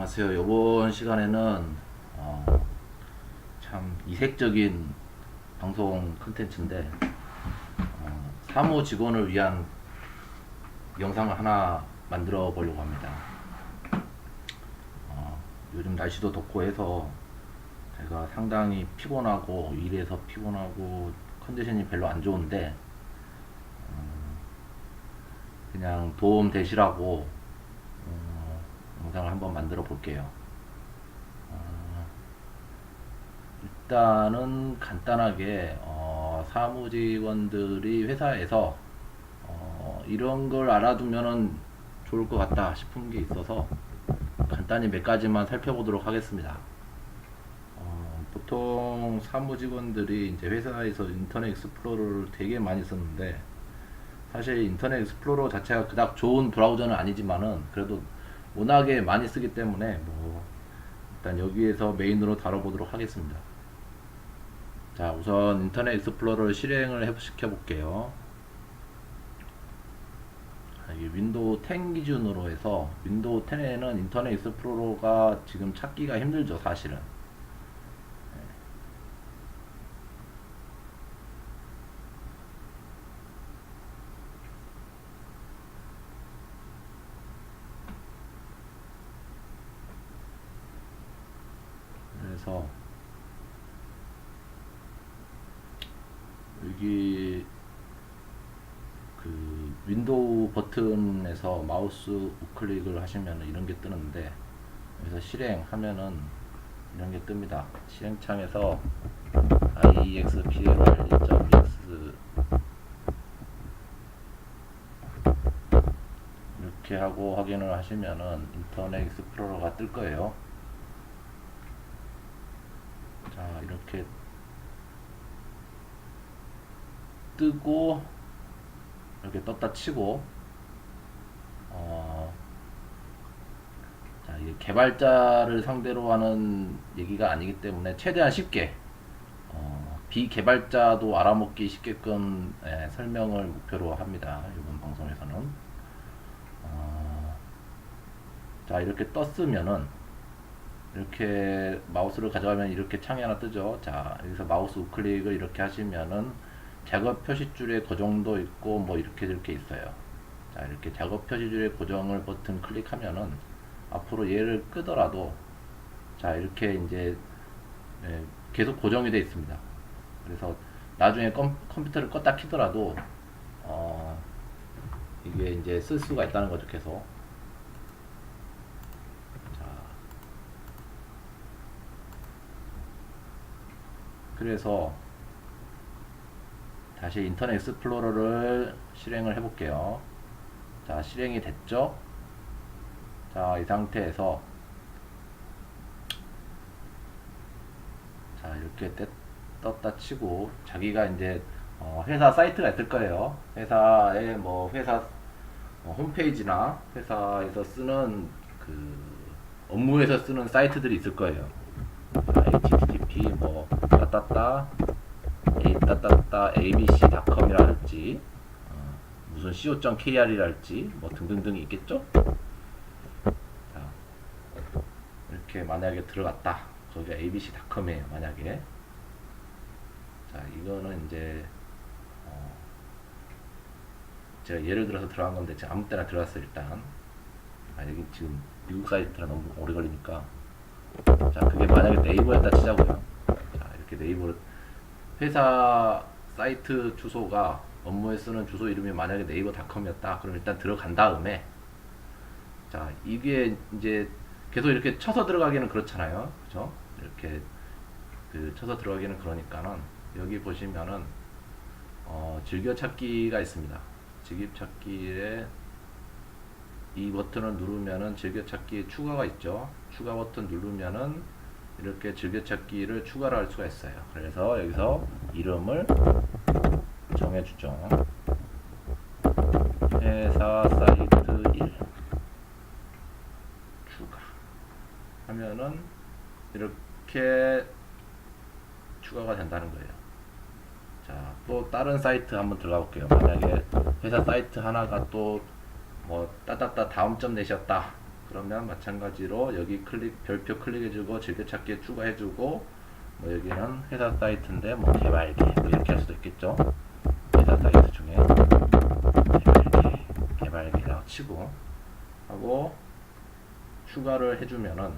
안녕하세요. 이번 시간에는 어, 참 이색적인 방송 컨텐츠인데 어, 사무 직원을 위한 영상을 하나 만들어 보려고 합니다. 어, 요즘 날씨도 덥고 해서 제가 상당히 피곤하고 일해서 피곤하고 컨디션이 별로 안 좋은데 음, 그냥 도움 되시라고 어, 영상을 한번 만들어 볼게요. 어, 일단은 간단하게 어, 사무직원들이 회사에서 어, 이런 걸 알아두면은 좋을 것 같다 싶은 게 있어서 간단히 몇 가지만 살펴보도록 하겠습니다. 어, 보통 사무직원들이 이제 회사에서 인터넷 익스플로러를 되게 많이 쓰는데 사실 인터넷 익스플로러 자체가 그닥 좋은 브라우저는 아니지만은 그래도 워낙에 많이 쓰기 때문에 뭐 일단 여기에서 메인으로 다뤄보도록 하겠습니다. 자 우선 인터넷 익스플로러를 실행을. 자, 이게 윈도우 10 기준으로 해서 윈도우 10에는 인터넷 익스플로러가 지금 찾기가 힘들죠 사실은. 그래서 여기 그 윈도우 버튼에서 마우스 우클릭을 하시면 이런 게 뜨는데 여기서 실행하면은 이런 게 뜹니다. 실행창에서 iexpl1.ex 이렇게 하고 확인을 하시면은 인터넷 익스플로러가 뜰 거예요. 자 이렇게 뜨고 이렇게 떴다 치고 어, 자 이게 개발자를 상대로 하는 얘기가 아니기 때문에 최대한 쉽게 어, 비개발자도 알아먹기 쉽게끔 예, 설명을 목표로 합니다 이번 방송에서는 어, 자 이렇게 떴으면은 이렇게 마우스를 가져가면 이렇게 창이 하나 뜨죠. 자, 여기서 마우스 우클릭을 이렇게 하시면은 작업 표시줄에 고정도 있고 뭐 이렇게 이렇게 있어요. 자, 이렇게 작업 표시줄에 고정을 버튼 클릭하면은 앞으로 얘를 끄더라도 자, 이렇게 이제 예, 계속 고정이 되어 있습니다. 그래서 나중에 컴, 컴퓨터를 껐다 키더라도 어, 이게 이제 쓸 수가 있다는 거죠, 계속. 자, 그래서 다시 인터넷 익스플로러를 실행을 해 볼게요. 자, 실행이 됐죠? 자, 이 상태에서 자, 이렇게 떼, 떴다 치고 자기가 이제 어, 회사 사이트가 있을 거예요. 회사에 뭐 회사 어, 홈페이지나 회사에서 쓰는 그 업무에서 쓰는 사이트들이 있을 거예요. http 뭐 따따따 따따따 어, 무슨 co.kr이라 할지 뭐 등등등이 있겠죠? 자, 이렇게 만약에 들어갔다. 거기가 abc.com이에요. 만약에 자 이거는 이제 어, 제가 예를 들어서 들어간 건데 제가 아무 때나 들어갔어요 일단 아 여기 지금 미국 사이트라 너무 오래 걸리니까 자, 그게 만약에 네이버였다 치자고요. 자, 이렇게 네이버 회사 사이트 주소가 업무에 쓰는 주소 이름이 만약에 네이버닷컴이었다. 그럼 일단 들어간 다음에 자, 이게 이제 계속 이렇게 쳐서 들어가기는 그렇잖아요. 그죠? 이렇게 그 쳐서 들어가기는 그러니까는 여기 보시면은 어, 즐겨찾기가 있습니다. 즐겨찾기에 이 버튼을 누르면은 즐겨찾기 추가가 있죠. 추가 버튼 누르면은 이렇게 즐겨찾기를 추가를 할 수가 있어요. 그래서 여기서 이름을 정해주죠. 회사 사이트 1 추가 하면은 이렇게 추가가 된다는 거예요. 자, 또 다른 사이트 한번 들어가 볼게요. 만약에 회사 사이트 하나가 또 뭐 따따따 다음 점 내셨다 그러면 마찬가지로 여기 클릭 별표 클릭해주고 즐겨찾기에 추가해주고 뭐 여기는 회사 사이트인데 뭐 개발기 뭐 이렇게 할 수도 있겠죠. 회사 사이트 중에 개발기 개발기라고 치고 하고 추가를 해주면은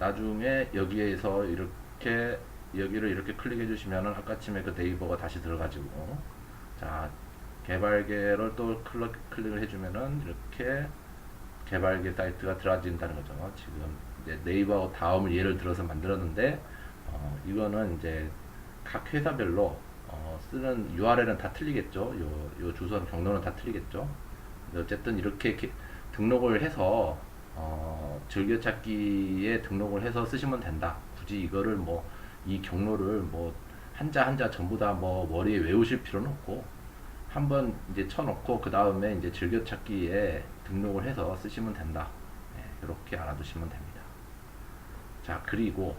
나중에 여기에서 이렇게 여기를 이렇게 클릭해 주시면은 아까쯤에 그 네이버가 다시 들어가지고 자 개발계를 또 클릭, 클릭을 해주면은 이렇게 개발계 사이트가 들어진다는 거죠. 지금 이제 네이버 다음을 예를 들어서 만들었는데 어, 이거는 이제 각 회사별로 어, 쓰는 URL은 다 틀리겠죠. 요, 요 주소는 경로는 다 틀리겠죠. 어쨌든 이렇게 기- 등록을 해서 어, 즐겨찾기에 등록을 해서 쓰시면 된다. 굳이 이거를 뭐 이 경로를 뭐 한자 한자 전부 다 뭐 머리에 외우실 필요는 없고 한번 이제 쳐놓고 그 다음에 이제 즐겨찾기에 등록을 해서 쓰시면 된다. 네, 이렇게 알아두시면 됩니다. 자 그리고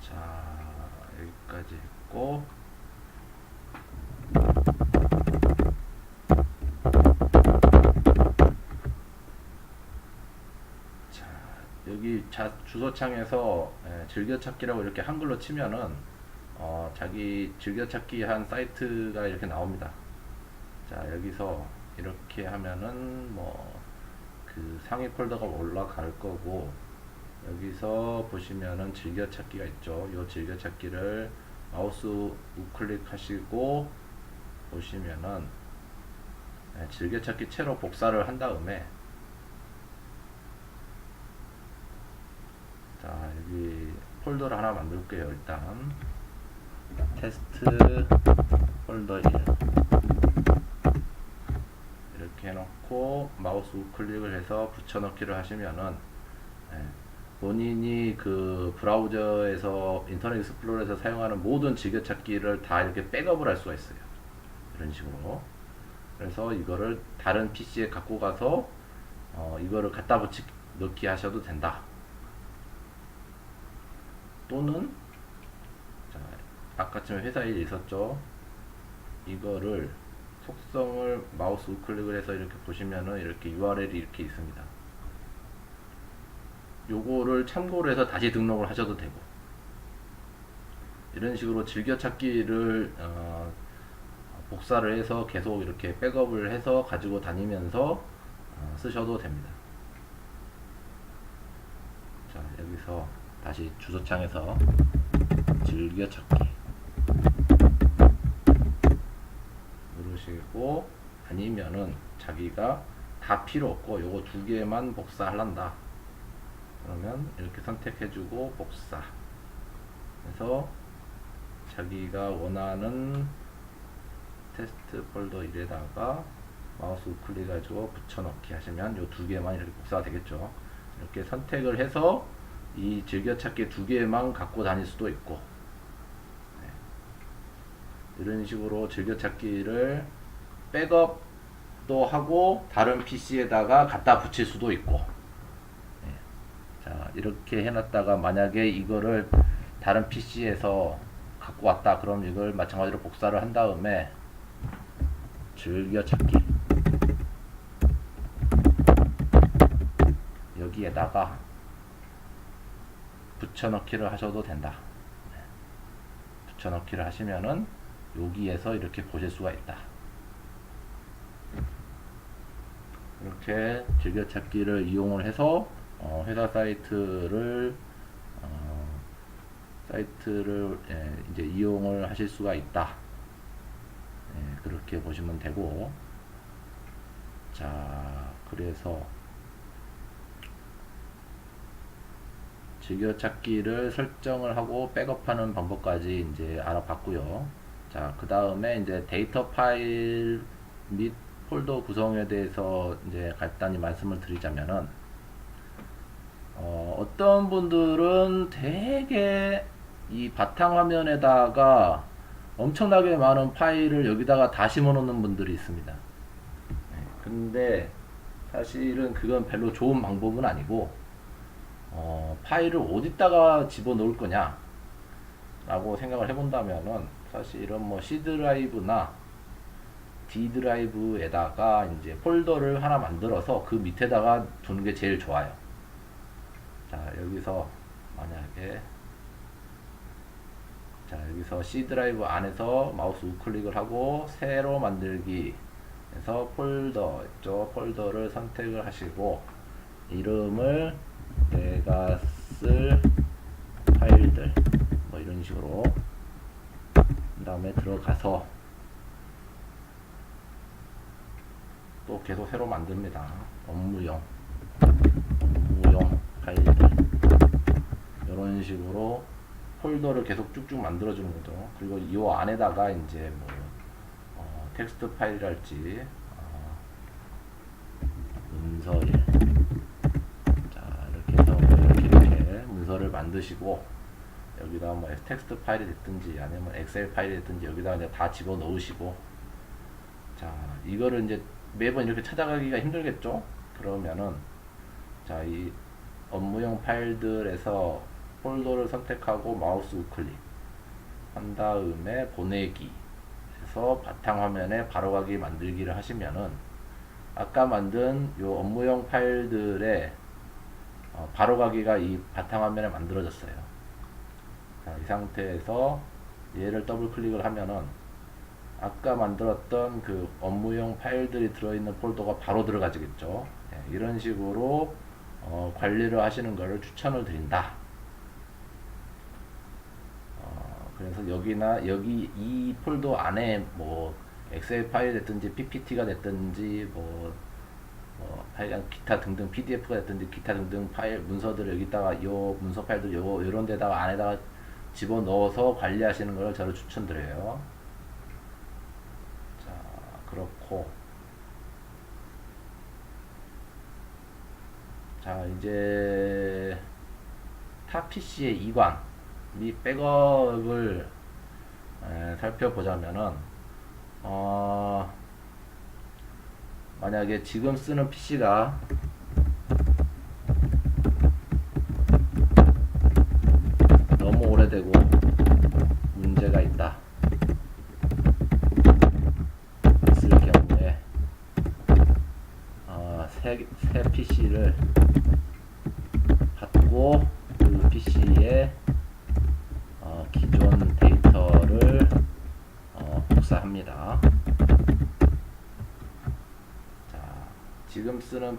자 여기까지 했고 자 여기 자, 주소창에서 예, 즐겨찾기라고 이렇게 한글로 치면은 어, 자기 즐겨찾기 한 사이트가 이렇게 나옵니다. 자 여기서 이렇게 하면은 뭐 그 상위 폴더가 올라갈 거고 여기서 보시면은 즐겨찾기가 있죠. 이 즐겨찾기를 마우스 우클릭 하시고 보시면은 네, 즐겨찾기 채로 복사를 한 다음에 자 여기 폴더를 하나 만들게요. 일단 테스트 폴더 1 이렇게 해놓고 마우스 우클릭을 해서 붙여넣기를 하시면은 네, 본인이 그 브라우저에서 인터넷 익스플로러에서 사용하는 모든 즐겨찾기를 다 이렇게 백업을 할 수가 있어요. 이런 식으로. 그래서 이거를 다른 PC에 갖고 가서 어, 이거를 갖다 붙이 넣기 하셔도 된다. 또는 자, 아까쯤에 회사 일 있었죠. 이거를 속성을 마우스 우클릭을 해서 이렇게 보시면은 이렇게 URL이 이렇게 있습니다. 요거를 참고로 해서 다시 등록을 하셔도 되고 이런 식으로 즐겨찾기를 어, 복사를 해서 계속 이렇게 백업을 해서 가지고 다니면서 어, 쓰셔도 됩니다. 자 여기서 다시 주소창에서 즐겨찾기. 누르시고 아니면은 자기가 다 필요 없고 요거 두 개만 복사할란다. 그러면 이렇게 선택해주고 복사. 해서 자기가 원하는 테스트 폴더 1에다가 마우스 우클릭 가지고 붙여넣기 하시면 요 두 개만 이렇게 복사가 되겠죠. 이렇게 선택을 해서 이 즐겨찾기 두 개만 갖고 다닐 수도 있고 네. 이런 식으로 즐겨찾기를 백업도 하고 다른 PC에다가 갖다 붙일 수도 있고 자 이렇게 해놨다가 만약에 이거를 다른 PC에서 갖고 왔다 그럼 이걸 마찬가지로 복사를 한 다음에 즐겨찾기 여기에다가 붙여넣기를 하셔도 된다 네. 붙여넣기를 하시면은 여기에서 이렇게 보실 수가 있다 이렇게 즐겨찾기를 이용을 해서 어, 회사 사이트를 어, 사이트를 예, 이제 이용을 하실 수가 있다. 예, 그렇게 보시면 되고 자 그래서 즐겨찾기를 설정을 하고 백업하는 방법까지 이제 알아봤고요. 자, 그 다음에 이제 데이터 파일 및 폴더 구성에 대해서 이제 간단히 말씀을 드리자면은 어, 어떤 분들은 되게 이 바탕화면에다가 엄청나게 많은 파일을 여기다가 다 심어 놓는 분들이 있습니다. 근데 사실은 그건 별로 좋은 방법은 아니고 어, 파일을 어디다가 집어넣을 거냐 라고 생각을 해본다면은 사실은 뭐 C 드라이브나 D 드라이브에다가 이제 폴더를 하나 만들어서 그 밑에다가 두는 게 제일 좋아요. 자 여기서 만약에 자 여기서 C 드라이브 안에서 마우스 우클릭을 하고 새로 만들기 해서 폴더 있죠 폴더를 선택을 하시고 이름을 내가 쓸 파일들 뭐 이런 식으로 그 다음에 들어가서 또 계속 새로 만듭니다. 업무용 업무용 파일들. 이런 식으로 폴더를 계속 쭉쭉 만들어 주는 거죠. 그리고 이 안에다가 이제 뭐 어, 텍스트 파일이랄지 어, 문서일 자 이렇게 문서를 만드시고 여기다 뭐 텍스트 파일이 됐든지 아니면 엑셀 파일이 됐든지 여기다 이제 다 집어 넣으시고. 자 이거를 이제 매번 이렇게 찾아가기가 힘들겠죠? 그러면은 자 이 업무용 파일들에서 폴더를 선택하고 마우스 우클릭 한 다음에 보내기 해서 바탕화면에 바로가기 만들기를 하시면은 아까 만든 요 업무용 파일들의 어, 바로가기가 이 바탕화면에 만들어졌어요. 자, 이 상태에서 얘를 더블 클릭을 하면은 아까 만들었던 그 업무용 파일들이 들어있는 폴더가 바로 들어가지겠죠. 예, 이런 식으로 어, 관리를 하시는 것을 추천을 드린다. 어, 그래서 여기나 여기 이 폴더 안에 뭐 엑셀 파일 됐든지 PPT가 됐든지 뭐, 뭐 하여간 기타 등등 PDF가 됐든지 기타 등등 파일 문서들을 여기다가 요 문서 파일들 요 이런 데다가 안에다가 집어 넣어서 관리하시는 것을 저를 추천드려요. 자 그렇고 자 이제 타 PC의 이관 및 백업을 에, 살펴보자면은 어, 만약에 지금 쓰는 PC가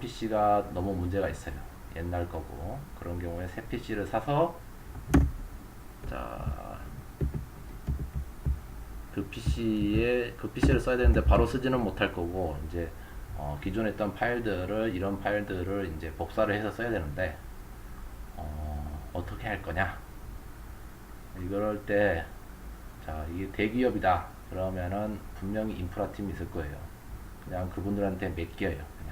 PC가 너무 문제가 있어요. 옛날 거고 그런 경우에 새 PC를 사서 자, 그 PC에 그 PC를 써야 되는데 바로 쓰지는 못할 거고 이제 어, 기존에 있던 파일들을 이런 파일들을 이제 복사를 해서 써야 되는데 어, 어떻게 할 거냐? 이럴 때, 자, 이게 대기업이다. 그러면은 분명히 인프라 팀이 있을 거예요. 그냥 그분들한테 맡겨요.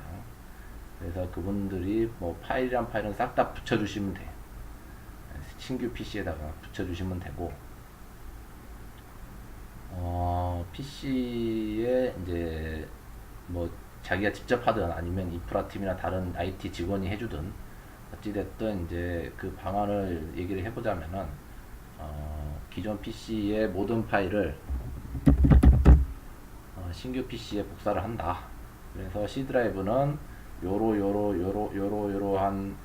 그래서 그분들이 뭐 파일이란 파일은 싹 다 붙여주시면 돼요. 신규 PC에다가 붙여주시면 되고, 어, PC에 이제 뭐 자기가 직접 하든 아니면 인프라 팀이나 다른 IT 직원이 해주든 어찌됐든 이제 그 방안을 얘기를 해보자면은 어, 기존 PC의 모든 파일을 어, 신규 PC에 복사를 한다. 그래서 C 드라이브는 요로 요로 요로 요로 요로한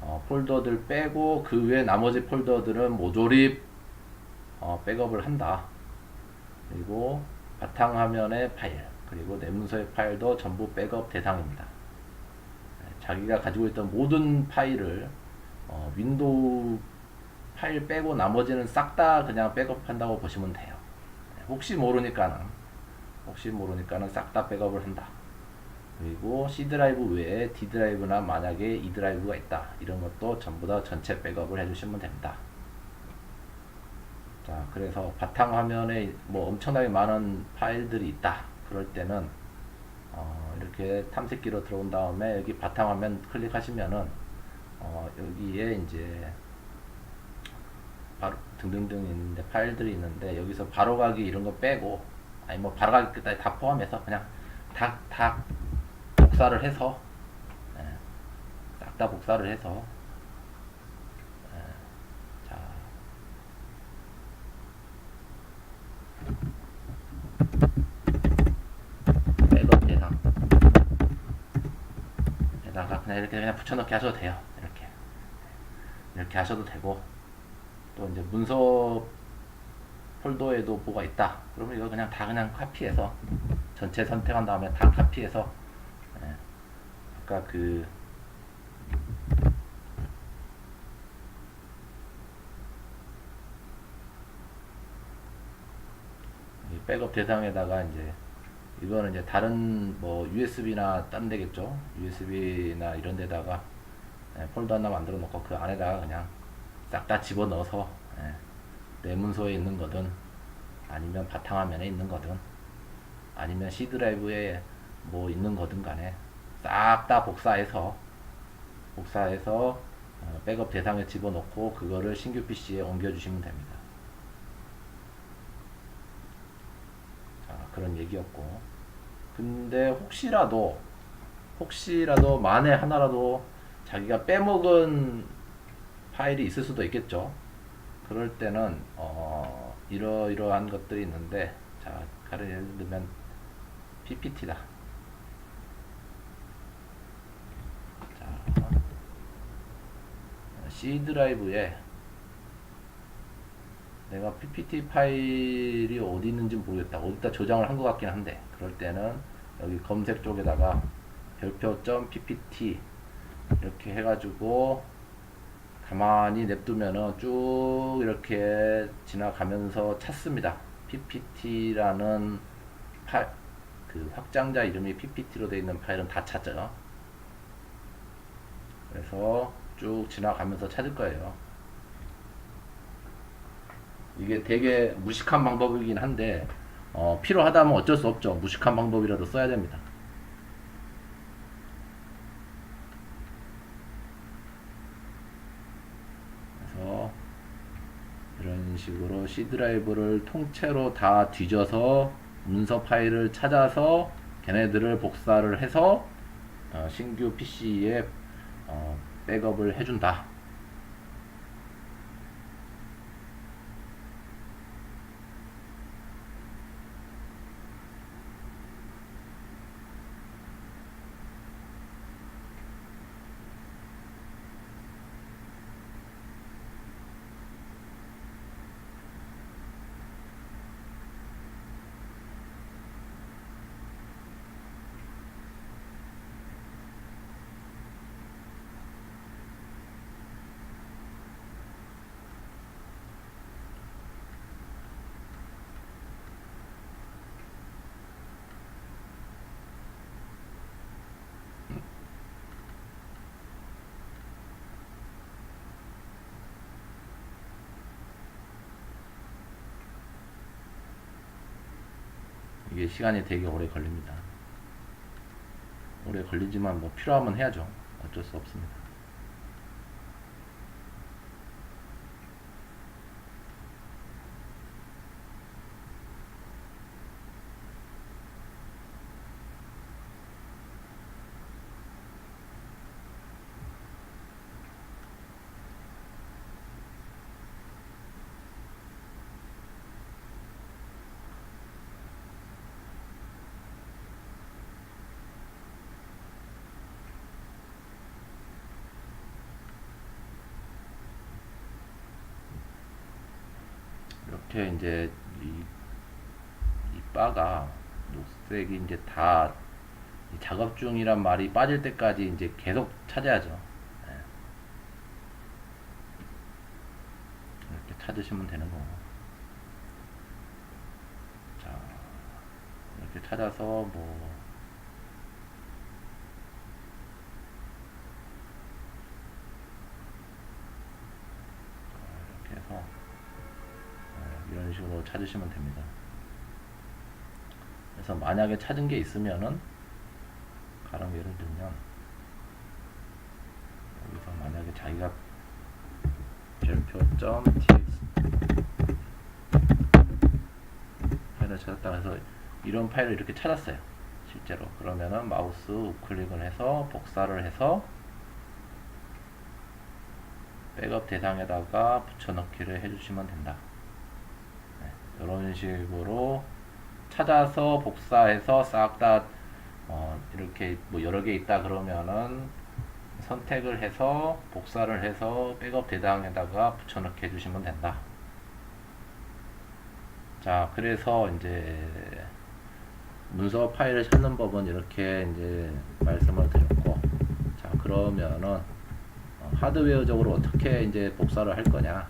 어, 폴더들 빼고 그 외 나머지 폴더들은 모조리 어, 백업을 한다. 그리고 바탕화면의 파일 그리고 내 문서의 파일도 전부 백업 대상입니다. 네, 자기가 가지고 있던 모든 파일을 어, 윈도우 파일 빼고 나머지는 싹 다 그냥 백업한다고 보시면 돼요. 네, 혹시 모르니까는 혹시 모르니까는 싹 다 백업을 한다. 그리고 C 드라이브 외에 D 드라이브나 만약에 E 드라이브가 있다 이런 것도 전부 다 전체 백업을 해주시면 됩니다. 자, 그래서 바탕 화면에 뭐 엄청나게 많은 파일들이 있다. 그럴 때는 어, 이렇게 탐색기로 들어온 다음에 여기 바탕 화면 클릭하시면은 어, 여기에 이제 바로 등등등 있는데 파일들이 있는데 여기서 바로가기 이런 거 빼고 아니 뭐 바로가기까지 다 포함해서 그냥 다다 복사를 해서 싹 다 복사를 해서 예, 자. 백업 대상 에다가 그냥 이렇게 그냥 붙여넣기 하셔도 돼요. 이렇게. 이렇게 하셔도 되고. 또 이제 문서 폴더에도 뭐가 있다. 그러면 이거 그냥 다 그냥 카피해서 전체 선택한 다음에 다 카피해서 예, 아까 그이 백업 대상에다가 이제 이거는 이제 다른 뭐 USB나 딴 데겠죠? USB나 이런 데다가 예, 폴더 하나 만들어 놓고 그 안에다가 그냥 싹 다 집어 넣어서 예, 내 문서에 있는 거든 아니면 바탕화면에 있는 거든 아니면 C 드라이브에 뭐 있는 거든 간에 싹 다 복사해서 복사해서 어, 백업 대상에 집어넣고 그거를 신규 PC에 옮겨주시면 됩니다. 자, 그런 얘기였고. 근데 혹시라도, 혹시라도 만에 하나라도 자기가 빼먹은 파일이 있을 수도 있겠죠. 그럴 때는, 어, 이러이러한 것들이 있는데, 자, 예를 들면, PPT다. 자, C 드라이브에 내가 PPT 파일이 어디 있는지 모르겠다. 어디다 저장을 한 것 같긴 한데 그럴 때는 여기 검색 쪽에다가 별표.ppt 이렇게 해가지고 가만히 냅두면은 쭉 이렇게 지나가면서 찾습니다. PPT라는 파일, 그 확장자 이름이 PPT로 되어 있는 파일은 다 찾죠. 그래서 쭉 지나가면서 찾을 거예요. 이게 되게 무식한 방법이긴 한데 어, 필요하다면 어쩔 수 없죠. 무식한 방법이라도 써야 됩니다. 그래서 이런 식으로 C 드라이브를 통째로 다 뒤져서 문서 파일을 찾아서 걔네들을 복사를 해서 어, 신규 PC에 어, 백업을 해준다. 이게 시간이 되게 오래 걸립니다. 오래 걸리지만 뭐 필요하면 해야죠. 어쩔 수 없습니다. 이제 이, 이 바가 녹색이 이제 다이 작업 중이란 말이 빠질 때까지 이제 계속 찾아야죠. 예. 이렇게 찾으시면 되는 거고. 자, 이렇게 찾아서 뭐 이렇게 해서 어, 이런 식으로 찾으시면 됩니다. 그래서 만약에 찾은 게 있으면은 가령 예를 들면 여기서 만약에 자기가 별표.txt 파일을 찾았다 해서 이런 파일을 이렇게 찾았어요. 실제로 그러면은 마우스 우클릭을 해서 복사를 해서 백업 대상에다가 붙여넣기를 해주시면 된다. 네, 이런 식으로 찾아서 복사해서 싹다 어, 이렇게 뭐 여러 개 있다 그러면은 선택을 해서 복사를 해서 백업 대상에다가 붙여넣기 해주시면 된다. 자, 그래서 이제 문서 파일을 찾는 법은 이렇게 이제 말씀을 드렸고, 자, 그러면은 어, 하드웨어적으로 어떻게 이제 복사를 할 거냐?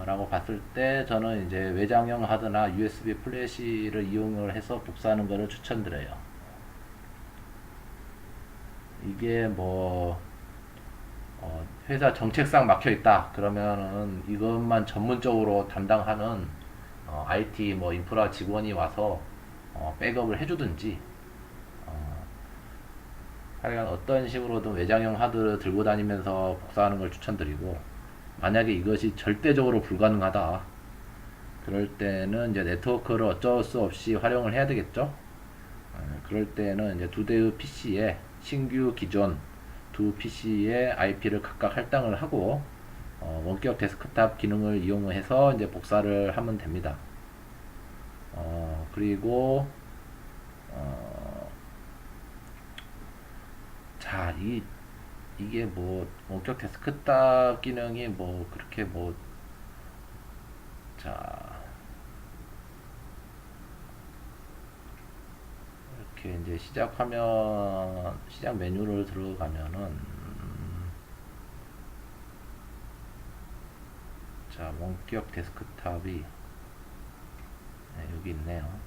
어, 라고 봤을 때 저는 이제 외장형 하드나 USB 플래시를 이용을 해서 복사하는 것을 추천드려요. 이게 뭐 어, 회사 정책상 막혀 있다 그러면은 이것만 전문적으로 담당하는 어, IT 뭐 인프라 직원이 와서 어, 백업을 해주든지 어, 하여간 어떤 식으로든 외장형 하드를 들고 다니면서 복사하는 걸 추천드리고 만약에 이것이 절대적으로 불가능하다 그럴 때는 이제 네트워크를 어쩔 수 없이 활용을 해야 되겠죠 어, 그럴 때는 이제 두 대의 PC에 신규 기존 두 PC의 IP를 각각 할당을 하고 어, 원격 데스크탑 기능을 이용해서 이제 복사를 하면 됩니다. 어, 그리고 어, 자, 이 이게 뭐 원격 데스크 탑 기능이 뭐 그렇게 뭐 자, 이렇게 이제 시작하면 시작 메뉴를 들어가면은 음, 자 원격 데스크탑이 네, 여기 있네요.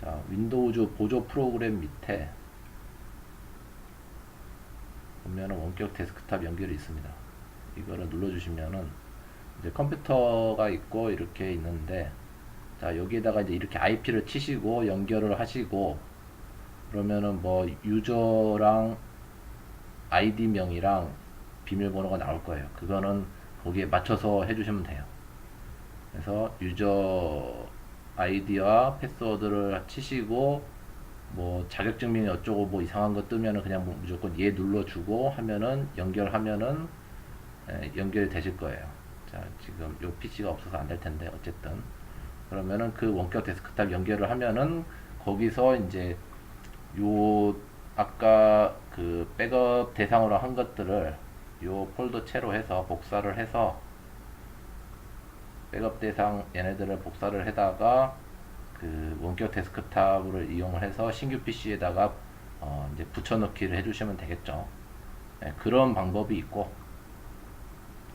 자 윈도우즈 보조 프로그램 밑에 보면은 원격 데스크탑 연결이 있습니다. 이거를 눌러주시면은 이제 컴퓨터가 있고 이렇게 있는데 자 여기에다가 이제 이렇게 IP를 치시고 연결을 하시고 그러면은 뭐 유저랑 아이디 명이랑 비밀번호가 나올 거예요. 그거는 거기에 맞춰서 해주시면 돼요. 그래서 유저 아이디와 패스워드를 치시고 뭐 자격증명이 어쩌고 뭐 이상한 거 뜨면은 그냥 뭐 무조건 얘 눌러주고 하면은 연결하면은 예, 연결이 되실 거예요. 자 지금 요 PC가 없어서 안 될 텐데 어쨌든 그러면은 그 원격 데스크탑 연결을 하면은 거기서 이제 요 아까 그 백업 대상으로 한 것들을 요 폴더체로 해서 복사를 해서 백업 대상 얘네들을 복사를 해다가 그 원격 데스크탑을 이용을 해서 신규 PC에다가 어 이제 붙여넣기를 해주시면 되겠죠. 네, 그런 방법이 있고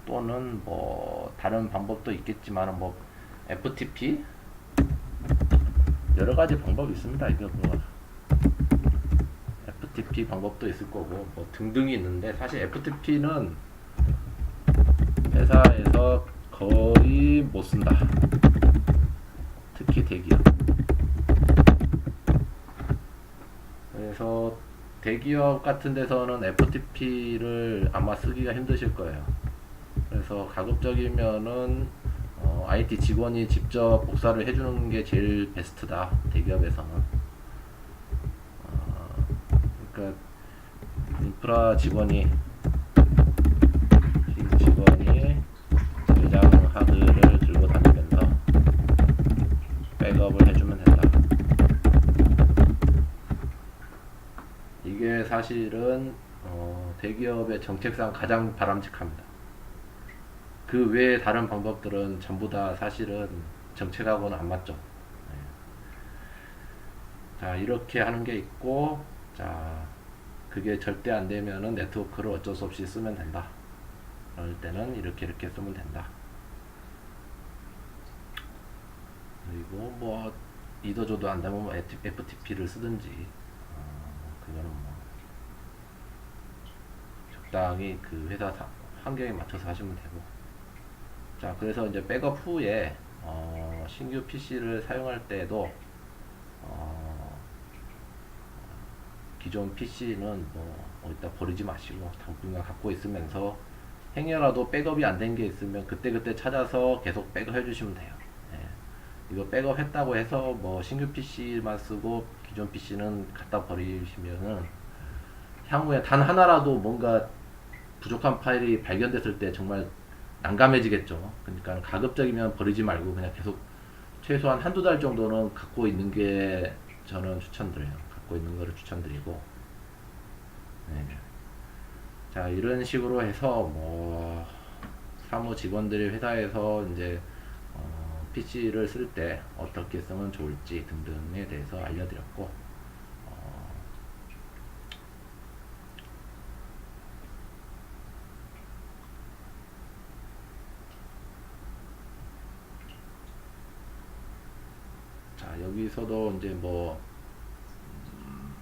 또는 뭐 다른 방법도 있겠지만 뭐 FTP 여러 가지 방법이 있습니다. 이거 뭐 FTP 방법도 있을 거고 뭐 등등이 있는데 사실 FTP는 회사에서 거의 못 쓴다. 특히 대기업. 그래서 대기업 같은 데서는 FTP를 아마 쓰기가 힘드실 거예요. 그래서 가급적이면은 어, IT 직원이 직접 복사를 해주는 게 제일 베스트다. 대기업에서는. 어, 그러니까 인프라 직원이 직원이 외장 하드를 들고 다니면서 백업을 해주면 된다. 이게 사실은 어, 대기업의 정책상 가장 바람직합니다. 그 외에 다른 방법들은 전부 다 사실은 정책하고는 안 맞죠. 네. 자, 이렇게 하는 게 있고, 자, 그게 절대 안 되면은 네트워크를 어쩔 수 없이 쓰면 된다. 그럴 때는 이렇게 이렇게 쓰면 된다. 그리고 뭐 이도저도 안 되면 뭐 FTP를 쓰든지 어, 그거는 뭐 적당히 그 회사 사- 환경에 맞춰서 하시면 되고 자 그래서 이제 백업 후에 어, 신규 PC를 사용할 때도 어, 기존 PC는 뭐 어디다 버리지 마시고 당분간 갖고 있으면서 행여라도 백업이 안 된 게 있으면 그때그때 찾아서 계속 백업 해 주시면 돼요. 예. 이거 백업 했다고 해서 뭐 신규 PC만 쓰고 기존 PC는 갖다 버리시면은 향후에 단 하나라도 뭔가 부족한 파일이 발견됐을 때 정말 난감해지겠죠. 그러니까 가급적이면 버리지 말고 그냥 계속 최소한 한두 달 정도는 갖고 있는 게 저는 추천드려요. 갖고 있는 거를 추천드리고. 네. 자, 이런 식으로 해서 뭐 사무 직원들이 회사에서 이제 어, PC를 쓸 때 어떻게 쓰면 좋을지 등등에 대해서 알려드렸고 어, 자 여기서도 이제 뭐 음,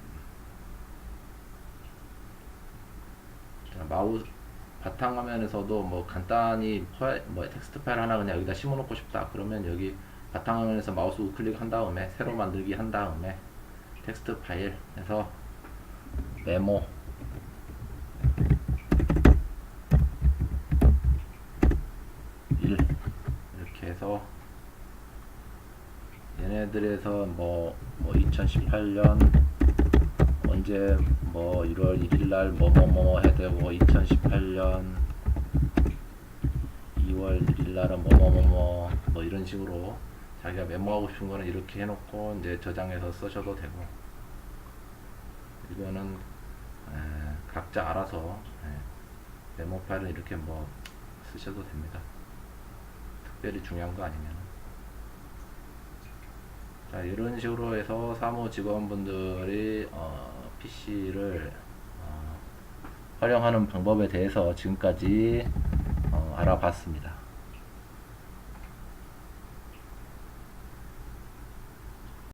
자, 마우스 바탕화면에서도 뭐 간단히 파일, 뭐 텍스트 파일 하나 그냥 여기다 심어놓고 싶다. 그러면 여기 바탕화면에서 마우스 우클릭 한 다음에 새로 만들기 한 다음에 텍스트 파일 해서 메모. 일. 이렇게 해서 얘네들에서 뭐, 뭐 2018년 언제 뭐 1월 1일 날 뭐뭐뭐 해야 되고 2018년 2월 1일 날은 뭐뭐뭐뭐 뭐 이런 식으로 자기가 메모하고 싶은 거는 이렇게 해놓고 이제 저장해서 쓰셔도 되고 이거는 에, 각자 알아서 에, 메모 파일은 이렇게 뭐 쓰셔도 됩니다. 특별히 중요한 거 아니면. 자 이런 식으로 해서 사무 직원분들이 어, PC를 어, 활용하는 방법에 대해서 지금까지 어, 알아봤습니다.